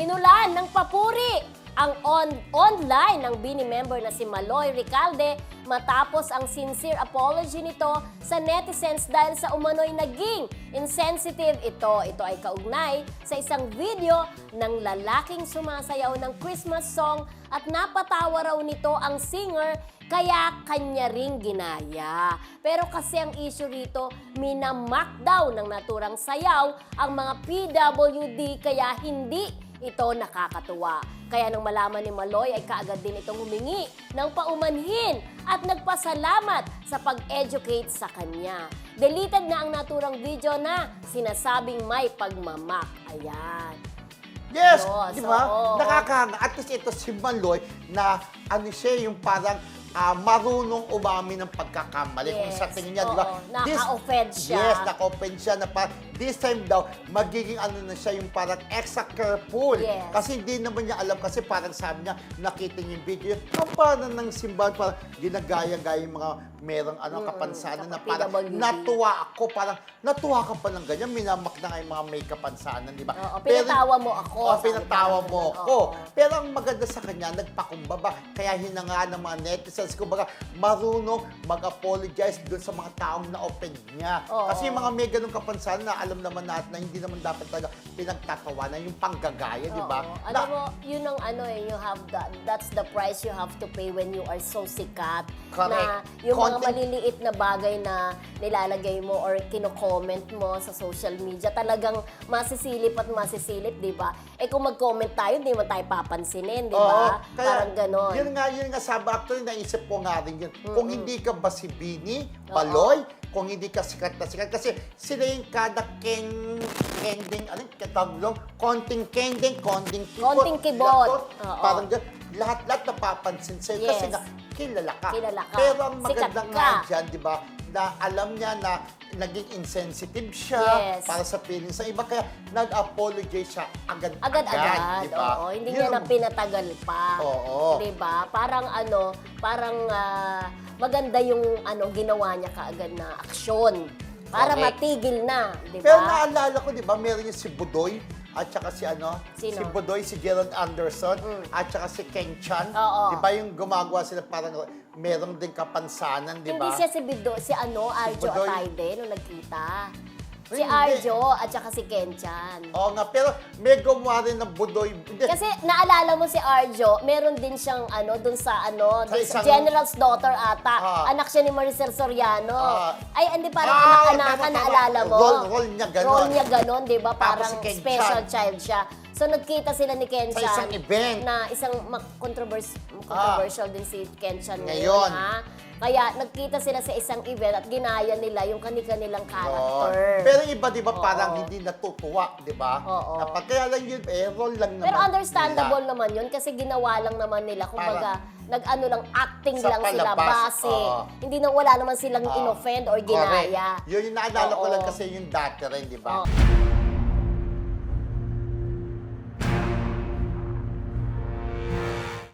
Inulan ng papuri ang on online ng Bini member na si Maloy Ricalde matapos ang sincere apology nito sa netizens dahil sa umano'y naging insensitive ito. Ito ay kaugnay sa isang video ng lalaking sumasayaw ng Christmas song at napatawa raw nito ang singer kaya kanya ring ginaya. Pero kasi ang issue rito, minamak ng naturang sayaw ang mga PWD kaya hindi ito nakakatuwa. Kaya nang malaman ni Maloy ay kaagad din itong humingi ng paumanhin at nagpasalamat sa pag-educate sa kanya. Deleted na ang naturang video na sinasabing may pagmamak. Ayan. Yes, Yes, di ba? oo. Nakakahanga. At least ito si Maloy na ano siya yung parang ah, marunong umami ng pagkakamali. Kung Yes, sa tingin niya, di ba? Naka-offend siya. Yes, naka-offend siya na parang this time daw, magiging ano na siya yung parang extra careful. Yes. Kasi hindi naman niya alam kasi parang sabi niya, nakita niya yung video, parang ng simbahan, parang ginagaya-gaya yung mga merong ano, kapansanan na parang PWD. natuwa ako, parang natuwa ka pa ng ganyan, minamak na nga yung mga may kapansanan, di ba? Oo, Pero- pinatawa mo ako, Oo, sabi pinatawa parang mo ganun, ako. oo. Pero ang maganda sa kanya, nagpakumbaba. Kaya hinanga ng mga netizens, kumbaga, marunong mag-apologize doon sa mga taong na-offend niya. Oo. Kasi yung mga may ganun kapansanan na alam naman natin na hindi naman dapat talaga pinagtatawanan, yung panggagaya, di ba? Oo. Na- Alam mo, yun ang ano eh, you have the, that's the price you have to pay when you are so sikat. Correct. Na yung mga Content- maliliit na bagay na nilalagay mo or kino-comment mo sa social media, talagang masisilip at masisilip, di ba? Eh kung mag-comment tayo, di mo tayo papansinin, di ba? kaya Parang ganon. Yun nga, yun nga sabi. Actually, naisip ko nga rin yun. Kung hindi ka ba si Bini, Baloy, kung hindi ka sikat na sikat. Kasi sila yung kada ken, kending, ano yung doon? Konting kending, konting kibot. Konting kibot. Oo. Parang lahat-lahat napapansin sa'yo. Kasi Yes. nga, kilala ka. Kilala ka. Pero ang Sikat maganda ka. nga dyan, di ba, na alam niya na naging insensitive siya Yes. para sa feelings sa iba. Kaya nag-apologize siya agad-agad. Agad-agad. di ba? Oo, hindi Yun niya na ang- pinatagal pa. Oo. 'Di ba? Parang ano, parang ah, maganda yung ano ginawa niya kaagad na aksyon para Correct. matigil na, 'di Pero ba? naalala ko, di ba, meron yung si Budoy at saka si ano, Sino? si Budoy, si Gerald Anderson, at saka si Ken Chan. Oo. Di ba yung gumagawa sila parang meron din kapansanan, di ba? Hindi siya si Bido, si ano, Arjo Budoy. Atayde nung nagkita. Si. Arjo at saka si Kenchan. Oo nga, pero may gumawa rin ng Budoy. Hindi, Kasi naalala mo si Arjo, meron din siyang ano dun sa ano, Sa dun sa isang- General's daughter ata. Ah. Anak siya ni Maricel Soriano. Ah. Ay, hindi parang Ah, anak-anakan, tama, tama. naalala mo. Role- role niya ganon. Role niya ganon, di ba? Tapos Parang si special child siya. So nagkita sila ni Ken Sa isang event. Na isang ma- controvers- controversial din si Ken Chan Ngayon. ngayon. ha? Kaya nagkita sila sa isang event at ginaya nila yung kani-kanilang character. Pero yung iba, di ba, Oo. parang hindi natutuwa, di ba? Oo. Kapag kaya lang yun, eh, role lang naman. Pero understandable nila. naman yun kasi ginawa lang naman nila. Kumbaga, nag-ano lang, acting Sa lang sila palabas, base. oo. Hindi na wala naman silang Oo. inoffend or ginaya. Correct. Yun yung naalala ko Oo. lang kasi yung dati rin, di ba? Oo.